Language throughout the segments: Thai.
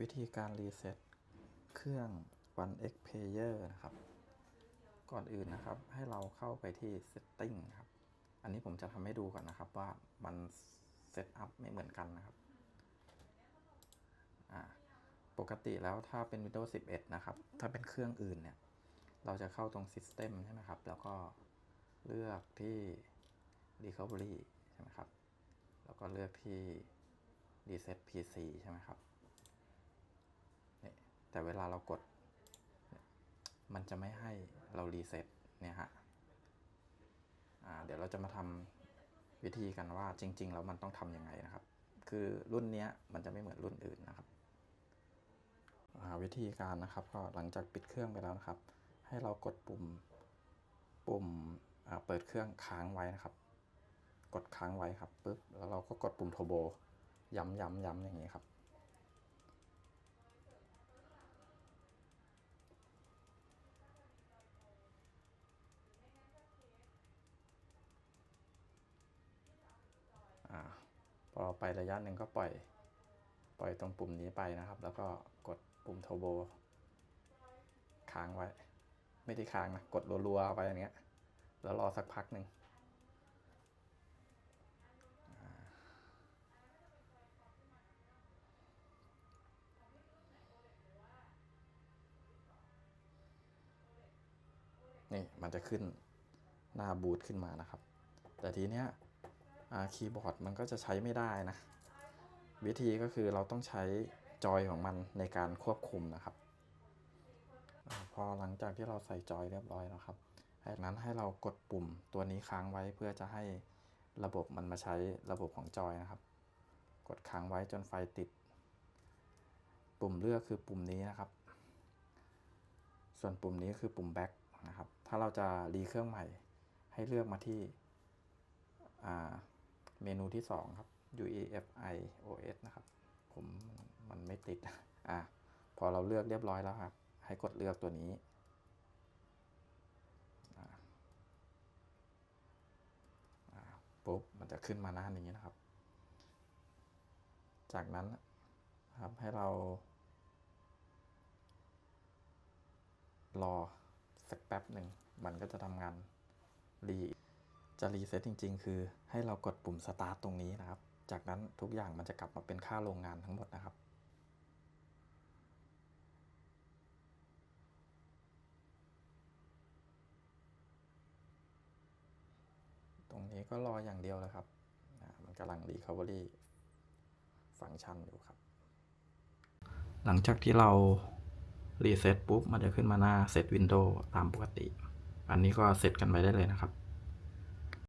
วิธีการรีเซ็ตเครื่อง One X Player นะครับ ก่อนอื่นนะครับให้เราเข้าไปที่ Setting ครับ อันนี้ผมจะทำให้ดูก่อนนะครับว่ามันเซตอัพไม่เหมือนกันนะครับปกติแล้วถ้าเป็น Windows 11 นะครับ ถ้าเป็นเครื่องอื่นเนี่ย เราจะเข้าตรง System ใช่ไหมครับ แล้วก็เลือกที่ Recovery ใช่ไหมครับ แล้วก็เลือกที่ Reset PC ใช่ไหมครับ แต่เวลาเรากด มันจะไม่ให้เรารีเซ็ตเนี่ยฮะเดี๋ยวเราจะมาทำวิธีกันว่าจริง ๆ แล้วมันต้องทำยังไงนะครับ คือรุ่นนี้มันจะไม่เหมือนรุ่นอื่นนะครับอ่าวิธีการนะครับก็หลังจากปิดเครื่องไปแล้วนะครับ ให้เรากดปุ่มปุ่มเปิดเครื่องค้างไว้นะครับ กดค้างไว้ครับปุ๊บแล้วเราก็กดปุ่มโทโบย้ำย้ำย้ำอย่างนี้ครับ พอไประยะหนึ่งก็ปล่อยปล่อยตรงปุ่มนี้ไปนะครับ แล้วก็กดปุ่มโทโบค้างไว้ ไม่ได้ค้างนะ กดรัวๆไปอย่างเงี้ย แล้วรอสักพักหนึ่งนี่มันจะขึ้นหน้าบูตขึ้นมานะครับ แต่ทีเนี้ย คีย์บอร์ดมันก็จะใช้ไม่ได้นะ วิธีก็คือเราต้องใช้จอยของมันในการควบคุมนะครับอพอหลังจากที่เราใส่จอยเรียบร้อยแล้วครับจากนั้นให้เรากดปุ่มตัวนี้ค้างไว้เพื่อจะให้ระบบมันมาใช้ระบบของจอยนะครับ กดค้างไว้จนไฟติด ปุ่มเลือกคือปุ่มนี้นะครับ ส่วนปุ่มนี้คือปุ่ม back นะครับ ถ้าเราจะรีเครื่องใหม่ ให้เลือกมาที่อ่า เมนูที่ 2 ครับ UEFI OS นะครับ ผมมันไม่ติด อ่าพอเราเลือกเรียบร้อยแล้วครับ ให้กดเลือกตัวนี้ ปุ๊บ มันจะขึ้นมาหน้านี้นะครับ จากนั้นครับให้เรา รอสักแป๊บหนึ่ง มันก็จะทำงานรี จะรีเซ็ตจริง ๆ คือให้เรากดปุ่มสตาร์ตตรงนี้นะครับ จากนั้นทุกอย่างมันจะกลับมาเป็นค่าโรงงานทั้งหมดนะครับตรงนี้ก็รออย่างเดียวเลยครับ มันกำลัง Recovery ฟังก์ชันอยู่ครับ หลังจากที่เรารีเซ็ตปุ๊บ มันจะขึ้นมาหน้าเซตวินโดว์ตามปกติ อันนี้ก็เสร็จกันไปได้เลยนะครับ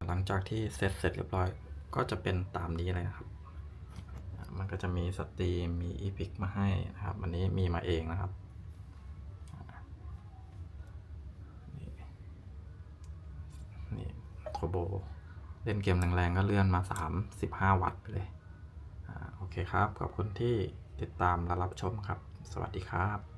หลังจากที่เสร็จเสร็จเรียบร้อย ก็จะเป็นตามนี้เลยนะครับ มันก็จะมีสตรีมมีอีพิกมาให้นะครับอันนี้มีมาเองนะครับนี่นี่โทโบเล่นเกมแรงๆก็เลื่อนมา 35 วัตต์ไปเลยอโอเคครับ ขอบคุณที่ติดตามและรับชมครับ สวัสดีครับ